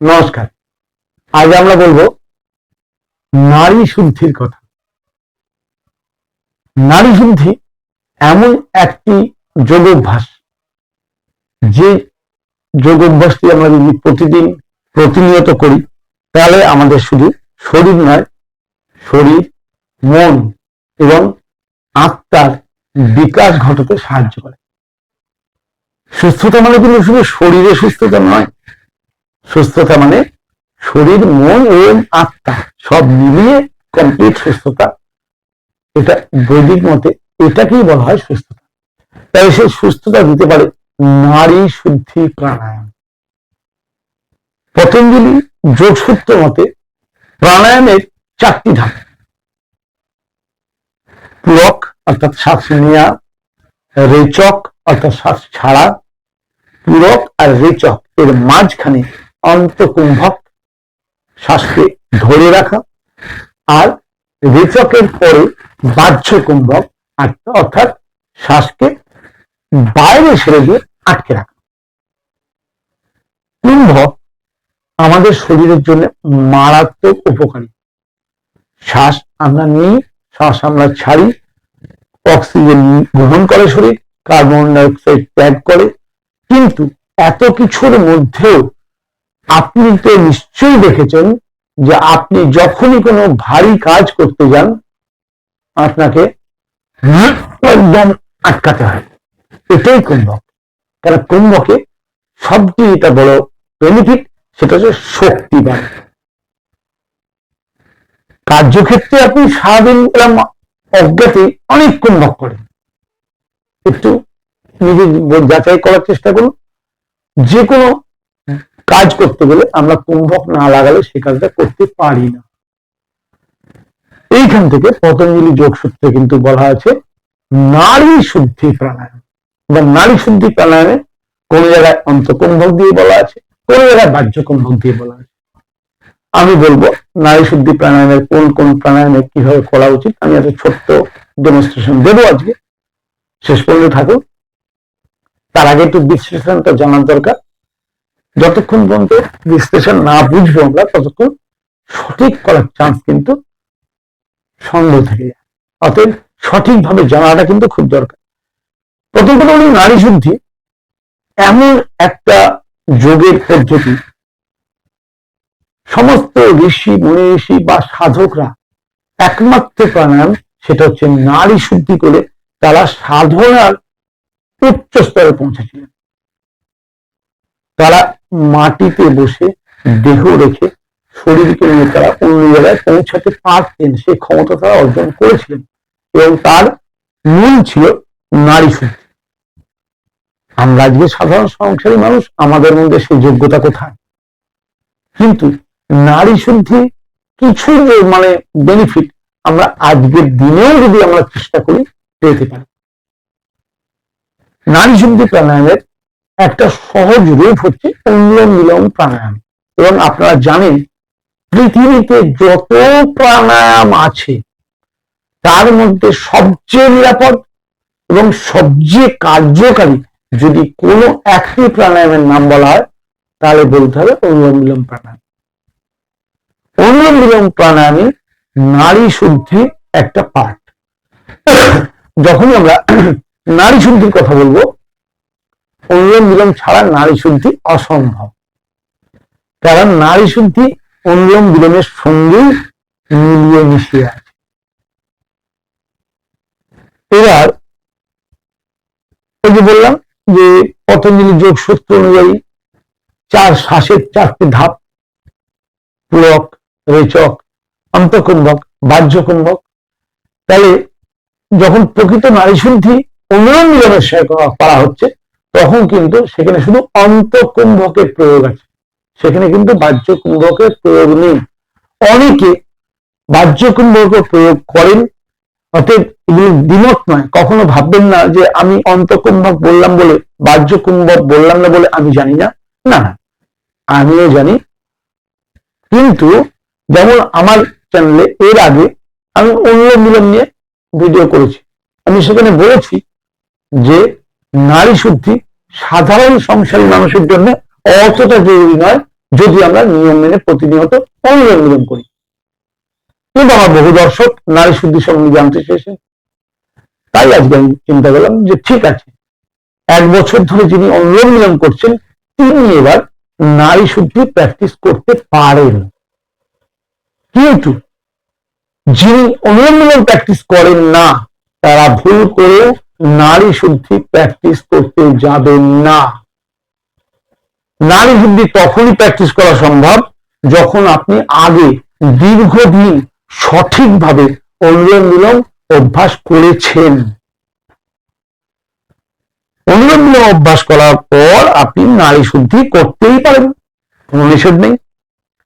নমস্কার। আজ আমরা বলব, নারী শুদ্ধির কথা। নারী শুদ্ধি এমন একটি যোগাভ্যাস, যে যোগাভ্যাসটি আমরা যদি প্রতিদিন, প্রতিনিয়ত করি, তাহলে আমাদের শুধু শরীর নয়, শরীর, মন এবং আত্মার বিকাশ ঘটাতে সাহায্য করে। সুস্থতা মানে কিন্তু শুধু শরীরে সুস্থতা নয় সুস্থতা মানে শরীর, মন, এবং আত্মা সব মিলিয়ে কমপ্লিট সুস্থতা। এটা বৈদিক মতে এটাকেই বলা হয় সুস্থতা। তাই সেই সুস্থতা দিতে পারে নারী শুদ্ধি প্রাণায়াম। পতঞ্জলি যোগসূত্র মতে প্রাণায়ামের চারটি ধাপ। পুরক অর্থাৎ শ্বাস নেওয়া, রেচক অর্থাৎ শ্বাস ছাড়া, পূরক আর রেচক এর মাঝখানে অন্তকুম্ভক শ্বাসকে ধরে রাখা। আর রেচকের পরে বাহ্য কুম্ভক আটকা অর্থাৎ শ্বাসকে বাইরে ছেড়ে দিয়ে আটকে রাখা। কুম্ভ আমাদের শরীরের জন্য মারাত্মক উপকারী। শ্বাস আমরা নিই, শ্বাস আমরা ছাড়ি, অক্সিজেন গ্রহণ করে শরীর, কার্বন ডাইঅক্সাইড ত্যাগ করে। কিন্তু এত কিছুর মধ্যেও আপনি তো নিশ্চয়ই দেখেছেন যে আপনি যখনই কোনো ভারী কাজ করতে যান, আপনাকে একদম আটকাতে হয়। এটাই কুম্ভক। কারণ কুম্ভকে সবচেয়ে এটা বড় বেনিফিট সেটা হচ্ছে শক্তি বাড়ে কার্যক্ষেত্রে আপনি সারাদিন অজ্ঞাতে অনেক কুম্ভক করেন। একটু নিজে যাচাই করার চেষ্টা করুন। যে কোনো কাজ করতে গেলে আমরা কুম্ভক না লাগালে সে কাজটা করতে পারি না। এইখান থেকে পতঞ্জলি যোগসূত্রে কিন্তু বলা আছে, নারী শুদ্ধি প্রাণায়াম। বা নারী শুদ্ধি প্রাণায়ামে কোন জায়গায় অন্তকুম্ভক দিয়ে বলা আছে, কোন জায়গায় বাহ্য কুম্ভক দিয়ে বলা আছে। আমি বলব, নারী শুদ্ধি প্রাণায়ামের কোন কোন প্রাণায়ামে কীভাবে করা উচিত, আমি একটা ছোট্ট ডেমনস্ট্রেশন দেবো আজকে। শেষ পর্যন্ত থাকুন। তার আগে একটু বিশ্লেষণটা জানার দরকার। যতক্ষণ পর্যন্ত বিশ্লেষণ না বুঝব আমরা, ততক্ষণ সঠিক করার চান্স কিন্তু সন্দেহ থেকে। অতএব সঠিকভাবে জানাটা কিন্তু খুব দরকার। প্রথম কথা হল নারী শুদ্ধি এমন একটা যোগের পদ্ধতি, সমস্ত ঋষি মুনি ঋষি বা সাধকরা একমাত্র প্রাণায়াম, সেটা হচ্ছে নারী শুদ্ধি করে তারা সাধনার উচ্চ স্তরে পৌঁছেছিলেন। তারা মাটিতে বসে দেহ রেখে শরীরকে নিয়ে তারা অন্য জায়গায় পৌঁছাতে পারতেন, সেই ক্ষমতা তারা অর্জন করেছিলেন। এবং তার মূল ছিল নারী শুদ্ধি আমরা আজকে সাধারণ সংসারী মানুষ, আমাদের মধ্যে সেই যোগ্যতা কোথায়? কিন্তু নারী শুদ্ধি কিছু মানে বেনিফিট আমরা আজকের দিনেও যদি আমরা চেষ্টা করি, পেতে পারি। নারী শুদ্ধি প্রাণায়ামের একটা সহজ রূপ হচ্ছে অনুলোম বিলোম প্রাণায়াম। এবং আপনারা জানেন, পৃথিবীতে যত প্রাণায়াম আছে, তার মধ্যে সবচেয়ে নিরাপদ এবং সবচেয়ে কার্যকারী যদি কোনো একটি প্রাণায়ামের নাম বলা হয়, তাহলে বলতে হবে অনুলোম বিলোম প্রাণায়াম। অনুলোম বিলোম প্রাণায়ামে নারী শুদ্ধি একটা পার্ট যখনই আমরা নারী শুদ্ধির কথা বলব অনুলোম বিলোম ছাড়া নারী শুদ্ধি অসম্ভব। কারণ নারী শুদ্ধি অনুলোম বিলোমের সঙ্গে মিলিয়ে মিশিয়ে আছে। এবার যে বললাম যে পতঞ্জলি যোগ সূত্র অনুযায়ী চার শ্বাসের চারটি ধাপ, পুরক, রেচক অন্তকুম্ভক বাহ্য কুম্ভক তাহলে যখন প্রকৃত নারী শুদ্ধি অনুরোধ মিলনের করা হচ্ছে তখন কিন্তু সেখানে শুধু অন্তকুম্ভকের প্রয়োগ আছে। সেখানে কিন্তু বাহ্য কুম্ভকের প্রয়োগ নেই। অনেকে বাহ্য কুম্ভক প্রয়োগ করেন, অতএব এগুলি দ্বিমত নয়। কখনো ভাববেন না যে আমি অন্তকুম্ভক বললাম বলে বাহ্য কুম্ভক বললাম না বলে আমি জানি না। না, আমিও জানি। কিন্তু যেমন আমার চ্যানেলে এর আগে আমি অন্য মিলন নিয়ে ভিডিও করেছি। আমি সেখানে বলেছি যে নারী শুদ্ধি সাধারণ সংসারী মানুষের জন্য অতটা জরুরি নয়, যদি আমরা নিয়ম মেনে প্রতিনিয়ত অনুলোম বিলোম করি। কিন্তু আমার বহু দর্শক নারী শুদ্ধি সম্বন্ধে জানতে চেয়েছেন। তাই আজকে আমি চিন্তা করলাম যে ঠিক আছে, এক বছর ধরে যিনি অনুলোম বিলোম করছেন, তিনি এবার নারী শুদ্ধি প্র্যাকটিস করতে পারেন। কিন্তু যিনি অনুলোম বিলোম প্র্যাকটিস করেন না, তারা ভুল করে নারী শুদ্ধি প্র্যাকটিস করতে যাবেন না। নারী শুদ্ধি তখনই প্র্যাকটিস করা সম্ভব যখন আপনি আগে দীর্ঘদিন সঠিকভাবে অনুলোম বিলোম অভ্যাস করেছেন। অনুলোম বিলোম অভ্যাস করার পর আপনি নারী শুদ্ধি করতেই পারেন, কোনো নিষেধ নেই।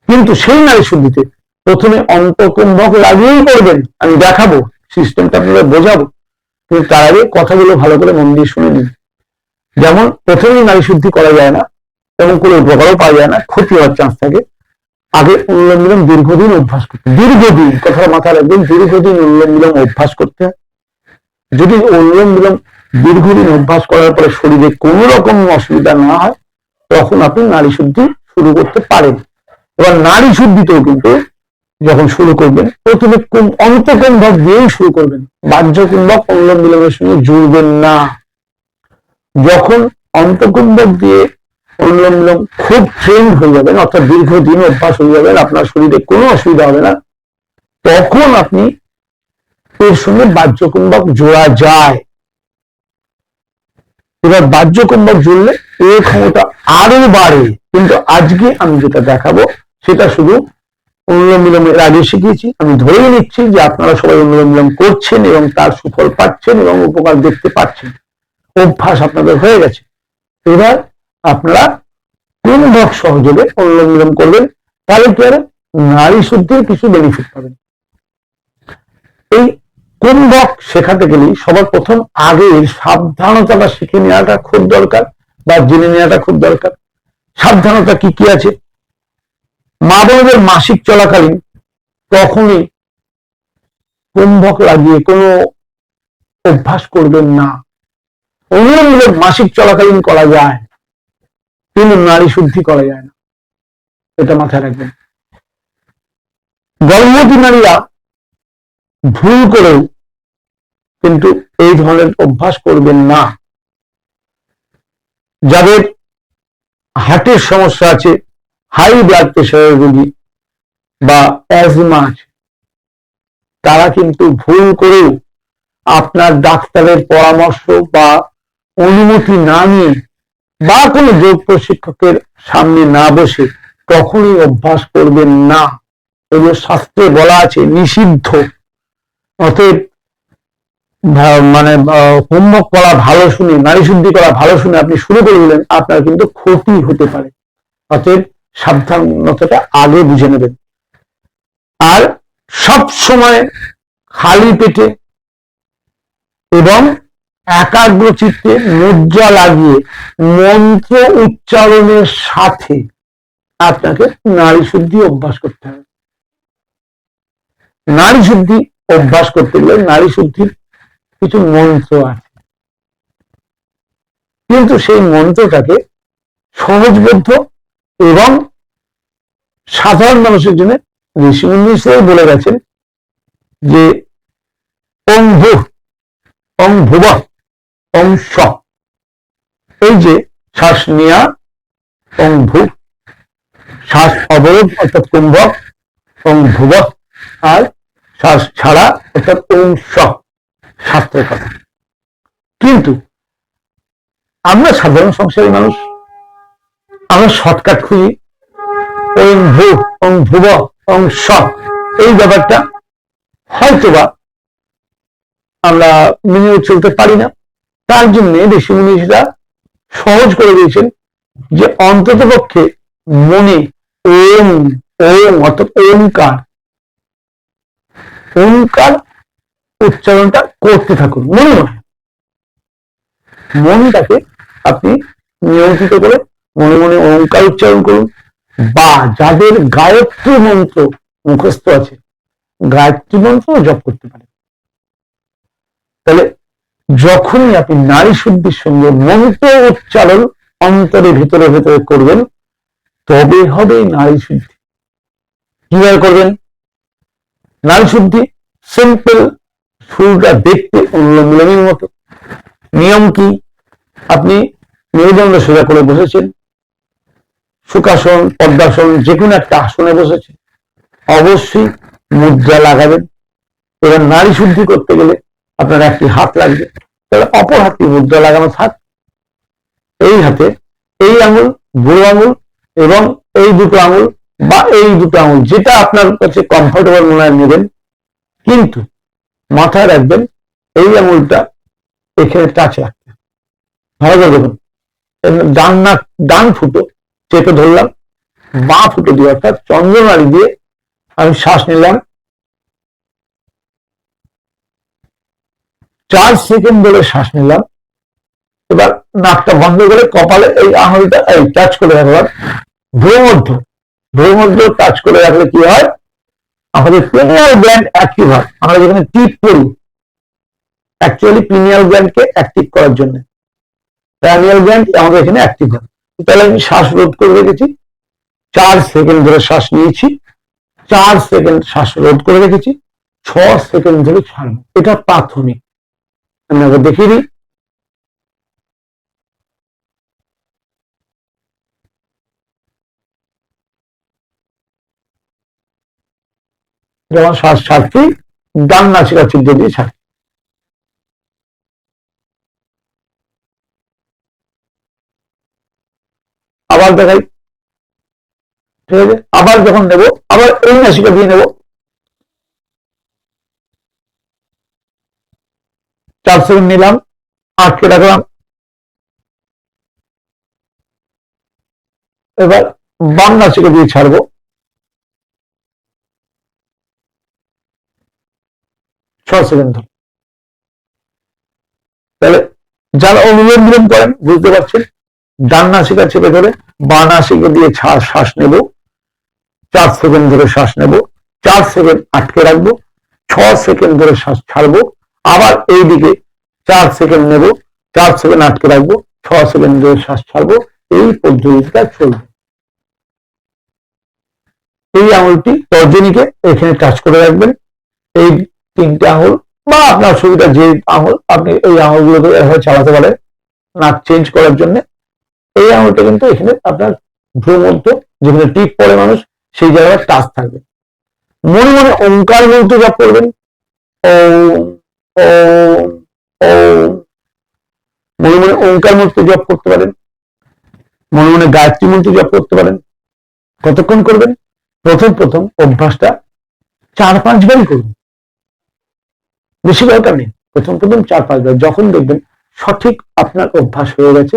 কিন্তু সেই নারী শুদ্ধিতে প্রথমে অন্তকুম্ভক লাগিয়েই করবেন আমি দেখাবো সিস্টেমটা আপনাদের বোঝাবো। কিন্তু তার আগে কথাগুলো ভালো করে মন দিয়ে শুনে নিন। যেমন প্রথমেই নারী শুদ্ধি করা যায় না এবং কোনো উপকারও পাওয়া যায় না, ক্ষতি হওয়ার চান্স থাকে। আগে অনুলোম বিলোম দীর্ঘদিন অভ্যাস করতে দীর্ঘদিন, কথাটা মাথায় রাখবেন, দীর্ঘদিন অনুলোম বিলোম অভ্যাস করতে হয় যদি অনুলোম বিলোম দীর্ঘদিন অভ্যাস করার পরে শরীরে কোনো রকম অসুবিধা না হয়, তখন আপনি নারী শুদ্ধি শুরু করতে পারেন। এবার নারী শুদ্ধিতেও কিন্তু যখন শুরু করবেন প্রথমে অন্তকুম্ভক দিয়েই শুরু করবেন। বাহ্য কুম্ভক অনুলোম বিলোমের সঙ্গে জুড়বেন না। যখন অন্তকুম্ভক দিয়ে অনুলোম বিলোম খুব ট্রেন হয়ে যাবেন, অর্থাৎ দীর্ঘদিন অভ্যাস হয়ে যাবেন, আপনার শরীরে কোনো অসুবিধা হবে না, তখন আপনি এর সঙ্গে বাহ্য কুম্ভক জোড়া যায়। এবার বাহ্য কুম্ভক জুড়লে এই ক্ষমতা আরও বাড়ে। কিন্তু আজকে আমি যেটা দেখাবো, সেটা শুধু অনুলোম বিলোমের আগে শিখিয়েছি। আমি ধরেই নিচ্ছি যে আপনারা সবাই অনুলোম বিলোম করছেন এবং তার সুফল পাচ্ছেন এবং উপকার দেখতে পাচ্ছেন। অভ্যাস আপনাদের হয়ে গেছে। এবার আপনারা কুম্ভক সহযোগে অনুলোম বিলোম করবেন। তাহলে কি আর নারী শুদ্ধির কিছু বেনিফিট পাবেন। এই কোন কুম্ভক শেখাতে গেলে সবার প্রথম আগে সাবধানতাটা শিখে নেওয়াটা খুব দরকার বা জেনে নেওয়াটা খুব দরকার। সাবধানতা কি কি আছে? মা বোনদের মাসিক চলাকালীন তখনই কুম্ভক লাগিয়ে কোনো অভ্যাস করবেন না। অনুরোধ মাসিক চলাকালীন করা যায়, কিন্তু নারী শুদ্ধি করা যায় না। এটা মাথায় রাখবেন। গর্ভবতী নারীরা ভুল করেও কিন্তু এই ধরনের অভ্যাস করবেন না। যাদের হার্টের সমস্যা আছে হাই ব্লাড প্রেশারের রোগী বা অ্যাজমা তারা কিন্তু ভুল করেও আপনার ডাক্তারের পরামর্শ বা অনুমতি না নিয়ে বা কোনো যোগ প্রশিক্ষকের সামনে না বসে কখনই অভ্যাস করবেন না। এগুলো শাস্ত্রে বলা আছে, নিষিদ্ধ। অতএব মানে হোমওয়ার্ক করা ভালো শুনে, নারী শুদ্ধি করা ভালো শুনে আপনি শুরু করে দিলেন, আপনার কিন্তু ক্ষতি হতে পারে। অতএব সাবধানতাটা আগে বুঝে নেবেন। আর সব সময় খালি পেটে এবং একাগ্র চিত্তে মুদ্রা লাগিয়ে মন্ত্র উচ্চারণের সাথে আপনাকে নারী শুদ্ধি অভ্যাস করতে হবে। নারী শুদ্ধি অভ্যাস করতে গেলে নারী শুদ্ধির কিছু মন্ত্র আছে। কিন্তু সেই মন্ত্রটাকে সহজবদ্ধ এবং সাধারণ মানুষের জন্য ঋষি মুনি বলে গেছেন যে ওং ভূ ওং ভুব ওং স। এই যে শ্বাস নেয়া ওং ভূ, শ্বাস অবরোধ অর্থাৎ কুম্ভক ওং ভুব, আর শ্বাস ছাড়া অর্থাৎ স, শাস্ত্রের কথা। কিন্তু আমরা সাধারণ সংসারী মানুষ আমরা শর্টকাট খুঁজি। ওং ভূ, ওং ভুব, ওং স। এই ব্যাপারটা হয়তোবা আমরা মেনে চলতে পারি না। তার জন্য ঋষি মুনিষরা সহজ করে দিয়েছেন যে অন্তত পক্ষে মনে ওম ওম অর্থাৎ ওমকার ওমকার উচ্চারণটা করতে থাকুন। মনে মনে। মনটাকে আপনি নিয়ন্ত্রিত করে মনে মনে ওঙ্কার উচ্চারণ করুন। বা যাদের গায়ত্রী মন্ত্র মুখস্থ আছে, গায়ত্রী মন্ত্র জপ করতে পারেন। তাহলে যখনই আপনি নারী শুদ্ধির সঙ্গে মন্ত্র উচ্চারণ অন্তরে ভেতরে ভেতরে করবেন, তবে হবে নারী শুদ্ধি কীভাবে করবেন? নারী শুদ্ধি সিম্পল শুরুটা দেখতে অনুলোমের মতো। নিয়ম কি? আপনি মেরুদণ্ড সোজা করে বসেছেন সুখাসন, পদ্মাসন যে কোনো একটা আসনে বসেছে। অবশ্যই মুদ্রা লাগাবেন। এবার নারী শুদ্ধি করতে গেলে আপনার একটি হাত লাগবে। তাহলে অপর হাতটি মুদ্রা লাগানো থাক। এই হাতে এই আঙুল বুড়ো আঙুল এবং এই দুটো আঙুল বা এই দুটো আঙুল, যেটা আপনার কাছে কমফোর্টেবল মনে হয় নেবেন। কিন্তু মাথায় রাখবেন, এই আঙুলটা এখানে টাচ রাখতে ভালো করে দেখুন। ডান নাক, ডান ফুটো চেপে ধরলাম, বা ফুটো দিয়ে অর্থাৎ চন্দ্রনাড়ি দিয়ে আমি শ্বাস নিলাম। চার সেকেন্ড ধরে শ্বাস নিলাম। এবার নাকটা বন্ধ করে কপালে এই আঙুলটা এই টাচ করে রাখলাম। ভ্রমধ্য ভ্রমধ্য টাচ করে রাখলে কি হয়? আমাদের পিনিয়াল গ্ল্যান্ড অ্যাক্টিভ হয়। আমরা যেখানে টিপ করি অ্যাকচুয়ালি পিনিয়াল গ্ল্যান্ডকে অ্যাক্টিভ করার জন্য। প্যানিয়াল গ্ল্যান্ড আমাদের এখানে অ্যাক্টিভ হয়। তাহলে আমি শ্বাস রোধ করে রেখেছি। চার সেকেন্ড ধরে শ্বাস নিয়েছি। চার সেকেন্ড শ্বাস রোধ করে রেখেছি। ছ সেকেন্ড ধরে ছাড়বো এটা প্রাথমিক। আমি আগে দেখিয়ে দিই। যেমন শ্বাস ছাড়ছি, ডান নাসিকা ছিদ্র দিয়ে ছাড়ছি। আবার দেখাই। ঠিক আছে? আবার যখন নেব, আবার এই নাসিকা দিয়ে নেব। চার সেকেন্ড নিলাম, আটকে রাখলাম। এবার বাম নাসিকা দিয়ে ছাড়বো। ছ সেকেন্ড ধরে। তাহলে যারা অনুলোম করেন, বুঝতে পারছেন? ডান নাসিকা চেপে ধরে বা নাসিকা দিয়ে শ্বাস নেব। চার সেকেন্ড ধরে শ্বাস নেব। চার সেকেন্ড আটকে রাখব। ছ সেকেন্ড ধরে শ্বাস ছাড়বো। আবার এই দিকে চার সেকেন্ড নেব। চার সেকেন্ড আটকে রাখব। ছ সেকেন্ড ধরে শ্বাস ছাড়বো। এই পদ্ধতিটা চলবে। এই আঙুলটি তর্জনীকে এখানে টাচ করে রাখবেন। এই তিনটে আঙুল বা আপনার সুবিধা যে আঙুল, আপনি এই আঙুলগুলোকে এভাবে চালাতে পারেন। নাক চেঞ্জ করার জন্য এই আঙুলটা কিন্তু এখানে আপনার ভ্রমধ্য যেখানে টিপ পড়ে মানুষ, সেই জায়গায় টাচ থাকবে। মনে মনে ওঙ্কার মন্ত্র জপ করবেন ও ও ও মনে মনে ওঙ্কার মন্ত্র জপ করতে পারেন। মনে মনে গায়ত্রী মন্ত্র জপ করতে পারেন। কতক্ষণ করবেন? প্রথম প্রথম অভ্যাসটা চার পাঁচবারই করুন। বেশি দরকার নেই। প্রথম প্রথম চার পাঁচবার। যখন দেখবেন সঠিক আপনার অভ্যাস হয়ে গেছে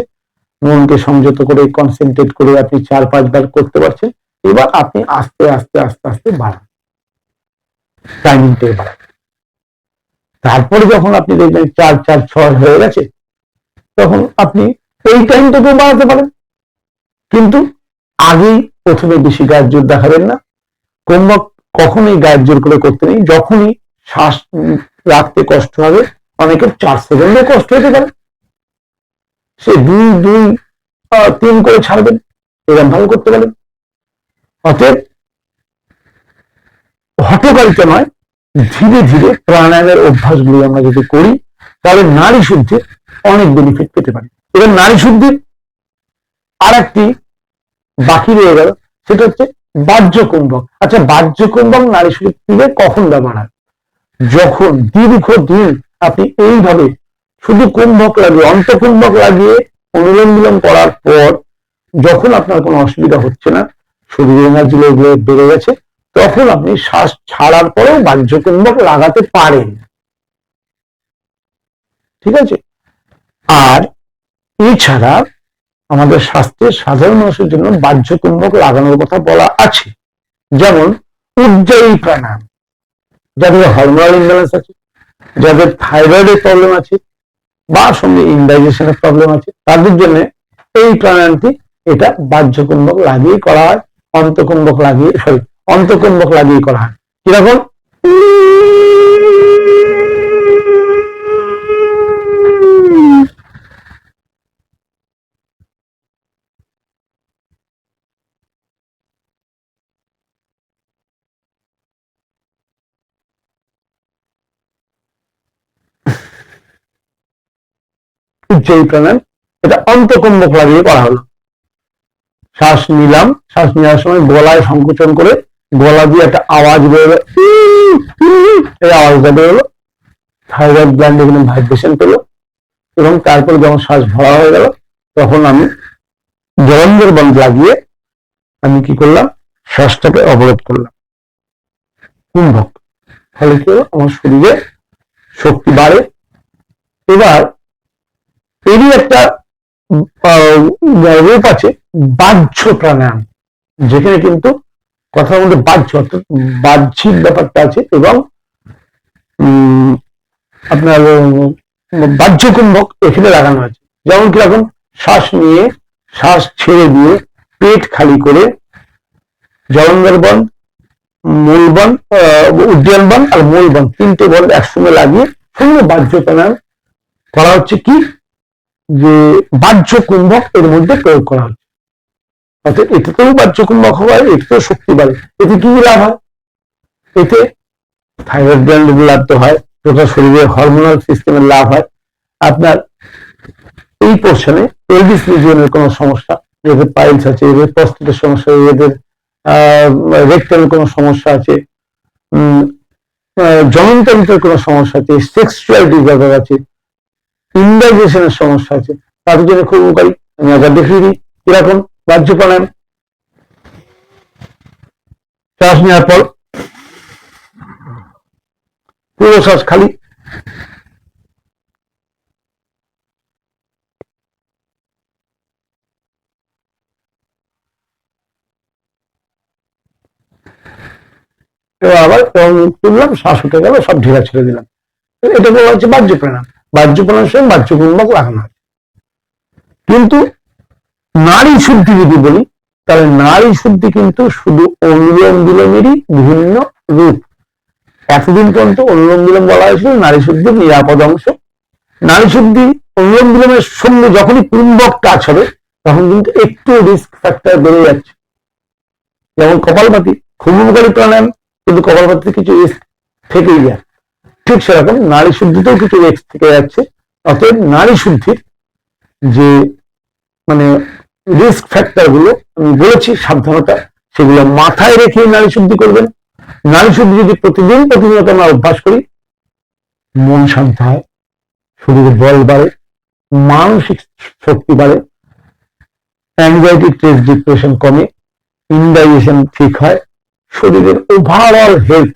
মনকে সংযত করে কনসেন্ট্রেট করে আপনি চার, পাঁচবার করতে পারছেন, এবার আপনি আস্তে আস্তে আস্তে আস্তে বাড়ান। টাইমিংটা বাড়ান। তারপরে যখন আপনি দেখবেন চার চার, ছয় হয়ে গেছে, তখন আপনি এই টাইমটাকেও বাড়াতে পারেন। কিন্তু আগেই প্রথমে বেশি গায়ের জোর দেখাবেন না। কমবক কখনোই গায়ের জোর করে করতে নেই। যখনই শ্বাস রাখতে কষ্ট হবে, অনেকের চার সেকেন্ডে কষ্ট হতে পারে। সে দুই দুই তিন করে ছাড়বেন এরকম ভালো করতে পারেন অতএব হটকারিতা নয়, ধীরে ধীরে প্রাণায়ামের অভ্যাসগুলি আমরা যদি করি, তাহলে নারী শুদ্ধির অনেক বেনিফিট পেতে পারি। এবার নারী শুদ্ধির আর একটি বাকি রয়ে গেল, সেটা হচ্ছে বাহ্য কুম্ভক আচ্ছা বাহ্য কুম্ভক নারী শুদ্ধিকে কখন ব্যবহার হয়? যখন দীর্ঘদিন আপনি এইভাবে শুধু কুম্ভক লাগিয়ে, অন্তকুম্ভক লাগিয়ে অনুলোম বিলোম করার পর যখন আপনার কোনো অসুবিধা হচ্ছে না শরীরের এনার্জি লেভেল বেড়ে গেছে, তখন আপনি শ্বাস ছাড়ার পরেও বাহ্যকুম্ভক লাগাতে পারেন। ঠিক আছে? আর এছাড়া আমাদের স্বাস্থ্যের সাধারণ মানুষের জন্য বাহ্যকুম্ভক লাগানোর কথা বলা আছে। যেমন উজ্জয়ী প্রাণায়াম, যাদের হরমোনাল ইমব্যালেন্স আছে, যাদের থাইরয়েডের প্রবলেম আছে বা সঙ্গে ইনডাইজেশনের প্রবলেম আছে, তাদের জন্য এই প্রাণায়ামটি এটা বাহ্যকুম্ভক লাগিয়ে করা হয়, অন্তকুম্ভক লাগিয়ে সরি অন্তকুম্ভক লাগিয়ে করা হয়। কীরকম? উজ্জয়ী প্রাণায়াম এটা অন্তকুম্ভক লাগিয়ে করা হলো। শ্বাস নিলাম। শ্বাস নেওয়ার সময় গলায় সংকোচন করে গলা দিয়ে একটা আওয়াজ বেরোলো। এই আওয়াজটা বেরোলো। থাইরয়েড গ্ল্যান্ড এখানে ভাইব্রেশন পেল। এবং তারপর যখন শ্বাস ভরা হয়ে গেল, তখন আমি জলন্ধর বন্ধ লাগিয়ে আমি কি করলাম? শ্বাসটাকে অবরোধ করলাম। কুম্ভক ফলে কি আমার শরীরে শক্তি বাড়ে। এবার এরই একটা রূপ আছে, বাহ্য প্রাণায়াম, যেখানে কিন্তু কথার মধ্যে বাহ্য, অর্থাৎ বাহ্যিক ব্যাপারটা আছে এবং আপনার বাহ্য কুম্ভক এখানে লাগানো আছে। যেমন কীরকম শ্বাস নিয়ে, শ্বাস ছেড়ে দিয়ে পেট খালি করে জলন্ধর বন, মূল বন উদ্যান বন আর মূল বন, তিনটে বন একসঙ্গে লাগিয়ে শূন্য বাহ্য প্রাণায়াম করা হচ্ছে কি? যে বাহ্য কুম্ভক এর মধ্যে প্রয়োগ করা হচ্ছে। অর্থাৎ এটাতেও বাহ্য কুম্ভক হয় এটাতেও শক্তি বাড়ে। এতে কি লাভ হয়? এতে থাইরয়েড গ্ল্যান্ডের লাভ তো হয় টোটাল শরীরে হরমোনাল সিস্টেমের লাভ হয়। আপনার এই পোর্শনে এলভিস রিজিয়নের কোনো সমস্যা, এদের পাইলস আছে, এদের প্রস্তুতের সমস্যা, এদের রেক্টাল কোনো সমস্যা আছে জননতন্ত্রের কোনো সমস্যা আছে সেক্সুয়াল ডিসঅর্ডার আছে ইন্ডাইজেশনের সমস্যা আছে। তাদের জন্য খুব উপকারী। আমি একবার দেখিয়ে দিই। এরকম বাহ্য প্রাণায়াম শ্বাস নেওয়ার পর। পুরো শ্বাস খালি। আবার তুললাম, শ্বাস উঠে গেল, সব ঢিলা ছেড়ে দিলাম। এটা বলা হচ্ছে বাহ্য প্রাণায়াম বাহ্য সঙ্গে বাহ্য কুম্ভক লাগানো হয় কিন্তু নারী শুদ্ধি যদি বলি, তাহলে নারী শুদ্ধি কিন্তু শুধু অনুলোম বিলোমেরই বিভিন্ন রূপ। এতদিন পর্যন্ত অনুলোম বিলোম বলা হয়েছিল নারী শুদ্ধির নিরাপদ অংশ। নারী শুদ্ধি অনুলোম বিলোমের সঙ্গে যখনই কুম্ভক টাচ হবে, তখন কিন্তু একটু রিস্ক ফ্যাক্টর বেড়ে যাচ্ছে। যেমন কপালপাতি, খুব উপকারী প্রাণায়াম, কিন্তু কপালপাতিতে কিছু রিস্ক থেকেই যায়। ঠিক সেরকম নারী শুদ্ধিতেও কিছু রিস্ক থেকে যাচ্ছে। অতএব নারী শুদ্ধির যে মানে রিস্ক ফ্যাক্টরগুলো, আমি বলেছি সাবধানতা, সেগুলো মাথায় রেখে নারী শুদ্ধি করবেন। নারী শুদ্ধি যদি প্রতিদিন প্রতিনিয়ত আমরা অভ্যাস করি, মন শান্ত হয় শরীরে বল বাড়ে, মানসিক শক্তি বাড়ে অ্যাংজাইটি স্ট্রেস ডিপ্রেশন কমে ইনডাইজেশন ঠিক হয়, শরীরের ওভারঅল হেলথ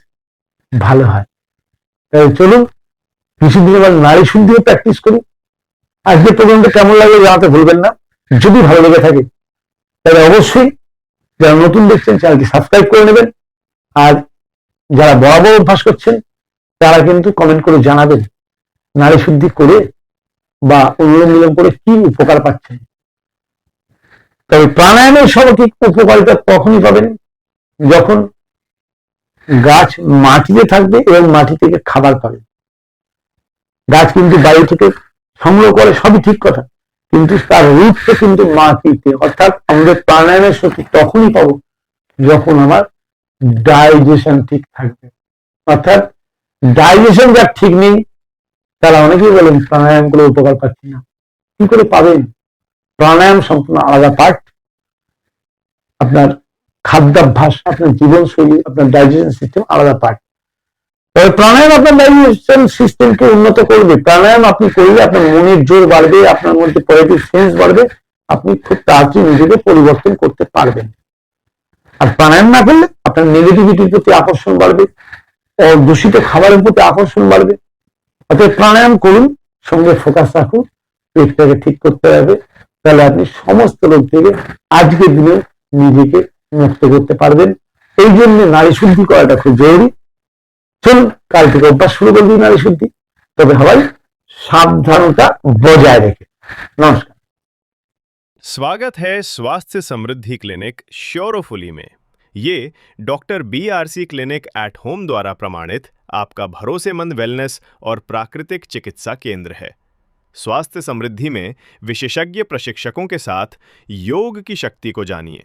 ভালো হয়। তাই চলুন কিছুদিন এবার নারী শুদ্ধিও প্র্যাকটিস করি। আজকে প্রোগ্রামটা কেমন লাগে জানাতে ভুলবেন না। যদি ভালো লেগে থাকে, তাহলে অবশ্যই যারা নতুন দেখছেন, চ্যানেলটি সাবস্ক্রাইব করে নেবেন। আর যারা বরাবর অভ্যাস করছেন, তারা কিন্তু কমেন্ট করে জানাবেন, নারী শুদ্ধি করে বা অনুলোম বিলোম করে কি উপকার পাচ্ছেন। তবে প্রাণায়ামের সঠিক উপকারিতা তখনই পাবেন যখন গাছ মাটিতে থাকবে এবং মাটি থেকে খাবার পাবে। গাছ কিন্তু বায়ু থেকে সংগ্রহ করে, সবই ঠিক কথা। কিন্তু তার রুটটা কিন্তু মাটিতে, অর্থাৎ আমাদের প্রাণায়ামের শক্তি তখনই পাবো যখন আমার ডাইজেশন ঠিক থাকবে। অর্থাৎ ডাইজেশন যার ঠিক নেই, তারা অনেকেই বলেন, প্রাণায়াম করে উপকার পাচ্ছি না। কি করে পাবেন? প্রাণায়াম সম্পূর্ণ আলাদা পার্ট আপনার খাদ্যাভ্যাস, আপনার জীবনশৈলী, আপনার ডাইজেশন সিস্টেম আলাদা পার্ট তবে প্রাণায়াম আপনার ডাইজেশন সিস্টেমকে উন্নত করবে। প্রাণায়াম আপনি করলে আপনার মনের জোর বাড়বে, আপনার মধ্যে পজিটিভ সেন্স বাড়বে, আপনি খুব তাড়াতাড়ি নিজেকে পরিবর্তন করতে পারবেন। আর প্রাণায়াম না করলে আপনার নেগেটিভিটির প্রতি আকর্ষণ বাড়বে দূষিত খাবারের প্রতি আকর্ষণ বাড়বে। অতএব প্রাণায়াম করুন, সঙ্গে ফোকাস রাখুন, পেটটাকে ঠিক করতে হবে। তাহলে আপনি সমস্ত রোগ থেকে আজকের দিনে নিজেকে মুক্ত করতে পারবেন এই জন্য নারী শুদ্ধি করাটা খুব জরুরি চলুন কাল থেকে অভ্যাস শুরু করে দিই নারী শুদ্ধি তবে সবাই সাবধানতা বজায় রেখে নমস্কার स्वागत है स्वास्थ्य समृद्धि क्लिनिक श्योरोफुली में ये doctor B R C clinic at home द्वारा प्रमाणित आपका भरोसेमंद वेलनेस और प्राकृतिक चिकित्सा केंद्र है स्वास्थ्य समृद्धि में विशेषज्ञ प्रशिक्षकों के साथ योग की शक्ति को जानिए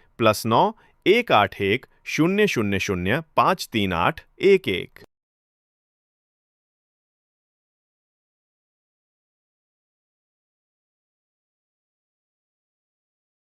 प्लस नौ एक आठ एक शून्य शून्य शून्य पाँच तीन आठ एक एक।